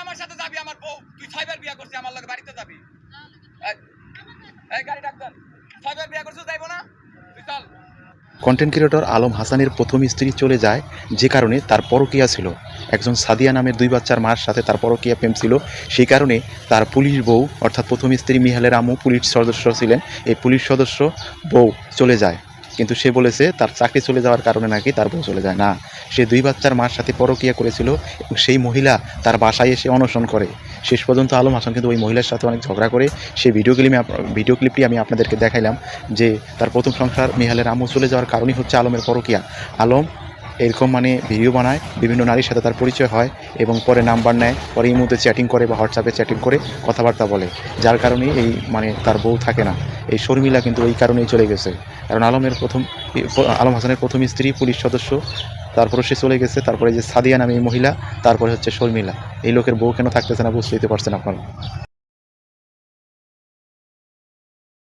আমার সাথে যাবি, আমার বউ। তুই ছয়বার বিয়া করছিস, আমার লগে বাড়িতে যাবি। এই- গাড়ি ডাক দেন। ছয়বার বিয়া করছিস, যাইবো না? তুই চল। কন্টেন্ট ক্রিয়েটর আলম হাসানের প্রথম স্ত্রী চলে যায়, যে কারণে তার পরকীয়া ছিল। একজন সাদিয়া নামের দুই বাচ্চার মার সাথে তার পরকীয়া প্রেম ছিল। সেই কারণে তার পুলিশ বউ, অর্থাৎ প্রথম স্ত্রী মিহালের আমু পুলিশ সদস্য ছিলেন। এই পুলিশ সদস্য বউ চলে যায়। কিন্তু সে বলেছে, তার চাকরি চলে যাওয়ার কারণে নাকি তার বউ চলে যায়। না, সে দুই বাচ্চার মার সাথে পরকিয়া করেছিল এবং সেই মহিলা তার বাসায় এসে অনশন করে। শেষ পর্যন্ত আলম হাসান কিন্তু ওই মহিলার সাথে অনেক ঝগড়া করে। সেই ভিডিও ক্লিপে ভিডিও ক্লিপটি আমি আপনাদেরকে দেখাইলাম যে তার প্রথম সংসার মিহালের আমু চলে যাওয়ার কারণই হচ্ছে আলমের পরকিয়া। আলম এরকম মানে ভিডিও বানায়, বিভিন্ন নারীর সাথে তার পরিচয় হয় এবং পরে নাম্বার নেয়, পরে এই মুহূর্তে চ্যাটিং করে বা হোয়াটসঅ্যাপে চ্যাটিং করে কথাবার্তা বলে। যার কারণে এই মানে তার বউ থাকে না। এই শর্মিলা কিন্তু ওই কারণেই চলে গেছে। কারণ আলমের প্রথম, আলম হাসানের প্রথম স্ত্রী, পুলিশ সদস্য, তারপরে সে চলে গেছে, তারপরে যে সাদিয়া নামে এই মহিলা, তারপরে হচ্ছে শর্মিলা। এই লোকের বউ কেন থাকতেছে না বুঝতেই তো পারছেন আপনারা।